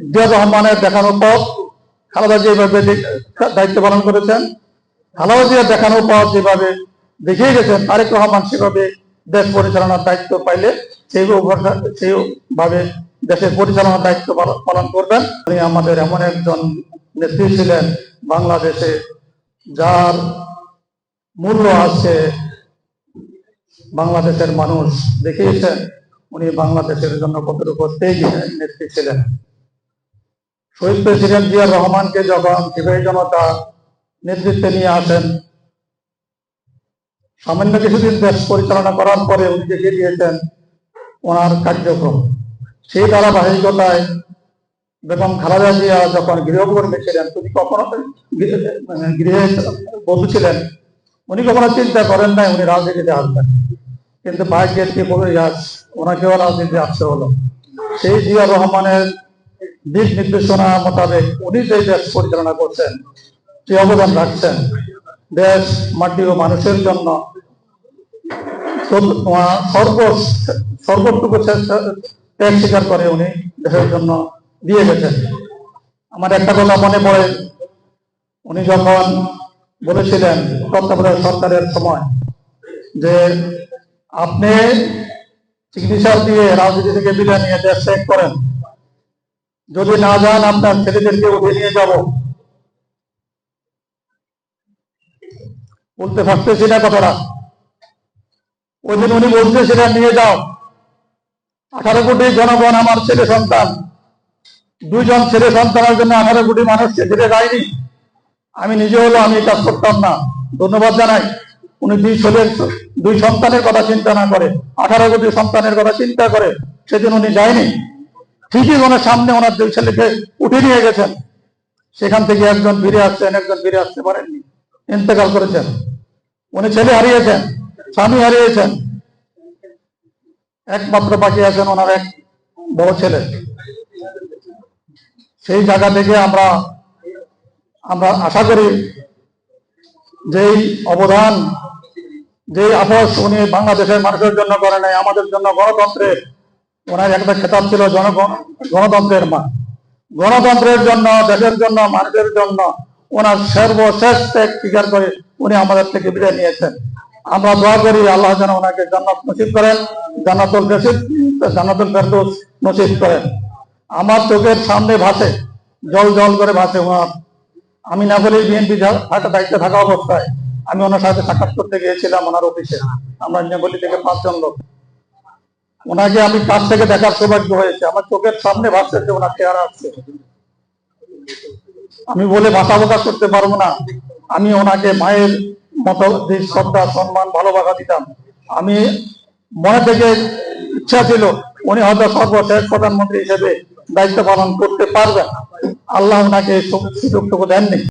জিয়াউর রহমানের দেখানো পথ খালেদা যেভাবে দায়িত্ব পালন করেছেন। খালেদা জিয়া দেখানো পথ যেভাবে দেখিয়ে গেছেন, তারেক রহমান সেভাবে দেশ পরিচালনার দায়িত্ব পাইলে সেই সেইভাবে দেশের পরিচালনার দায়িত্ব পালন- করবেন। উনি আমাদের এমন একজন নেত্রী ছিলেন বাংলাদেশে, যার মূল্য আছে বাংলাদেশের মানুষ দেখিয়েছেন। উনি বাংলাদেশের জন্য কতটুকু নেত্রী ছিলেন। শহীদ প্রেসিডেন্ট জিয়ার রহমানকে যখন সিপাহী জনতা নেতৃত্বে নিয়ে আসেন, সামান্য কিছুদিন দেশ পরিচালনা করার পরে উনি দিয়েছেন ওনার কার্যক্রম। সেই ধারাবাহিকতায় বেগম খালেদা জিয়া যখন গৃহকর্মী ছিলেন তিনি কখনো মানে গৃহে বসেছিলেন উনি কখনো চিন্তা করেন নাই উনি রাজনীতিতে আসবেন। কিন্তু ভাগ্যের কি বলে ওনাকেও রাজনীতি আসতে হলো। সেই জিয়া রহমানের দিক নির্দেশনা মোতাবেক উনি যে দেশ পরিচালনা করছেন, যে অবদান রাখছেন দেশ, মাটি ও মানুষের জন্য। সর্ব সর্বটুকু ত্যাগ স্বীকার করে উনি দেশের জন্য দিয়ে গেছেন। আমার একটা কথা মনে পড়ে, উনি যখন বলেছিলেন তত্ত্বাবধায়ক সরকারের সময় যে আপনি চিকিৎসা দিয়ে রাজনীতি থেকে বিদায় নিয়ে দেশ ত্যাগ করেন যদি না যান, আপনার ছেলেদেরকে উঠে নিয়ে যাব। বলতে পারতেছি না কথাটা। ওই দিন উনি বলতেছিলেন নিয়ে যাও। আঠারো কোটি জনগণ আমার ছেলে সন্তান। দুইজন ছেলে সন্তানের জন্য আঠারো কোটি মানুষ ছেড়ে যায়নি আমি নিজে হলো, আমি কাজ করতাম না। ধন্যবাদ জানাই। উনি দুই ছেলের, দুই সন্তানের কথা চিন্তা না করে, আঠারো কোটি সন্তানের কথা চিন্তা করে, সেদিন উনি যায়নি। ঠিকই ওনার সামনে ওনার দুই ছেলেকে উঠে নিয়ে গেছেন। সেখান থেকে একজন ফিরে আসছেন, একজন ফিরে আসতে পারেননি। ইন্তেকাল করেছেন। উনি ছেলে হারিয়েছেন, স্বামী হারিয়েছেন। একমাত্র বাকি আছেন ওনার এক বড় ছেলে। সেই জায়গা থেকে আমরা আমরা আশা করি যেই অবদান, যেই আপোষ উনি বাংলাদেশের মানুষের জন্য করে নাই, আমাদের জন্য গণতন্ত্রের ওনার একটা খেতাব ছিল জনগণ গণতন্ত্রের মা। গণতন্ত্রের জন্য, দেশের জন্য, মানুষের জন্য ওনার সর্বশেষ ত্যাগ স্বীকার করে উনি আমাদের থেকে বিদায় নিয়েছেন। আমরা দোয়া করি আল্লাহ যেন ওনাকে জান্নাত নসিব করেন, জান্নাতুল নসিব জান্নাতুল ফেরদৌস নসিব করেন। আমার চোখের সামনে ভাসে, জল জল করে ভাসে ওনার। আমি না বলেই বিএনপি থাকা দায়িত্বে থাকা অবস্থায় আমি ওনার সাথে সাক্ষাৎ করতে গিয়েছিলাম ওনার অফিসে। আমরা নেগলি থেকে পাঁচজন লোক। ওনাকে আমি কাছ থেকে দেখার সৌভাগ্য হয়েছে। আমার চোখের সামনে ভাসছে ওনার চেহারা আসছে। আমি বলে ভাষা প্রকাশ করতে পারব না। আমি ওনাকে মায়ের মতো শ্রদ্ধা, সম্মান, ভালোবাসা দিতাম। আমি মনে থেকে ইচ্ছা ছিল, উনি হয়তো সর্বশেষ প্রধানমন্ত্রী হিসেবে দায়িত্ব পালন করতে পারবেন। আল্লাহ ওনাকে সুযোগটুকু দেননি।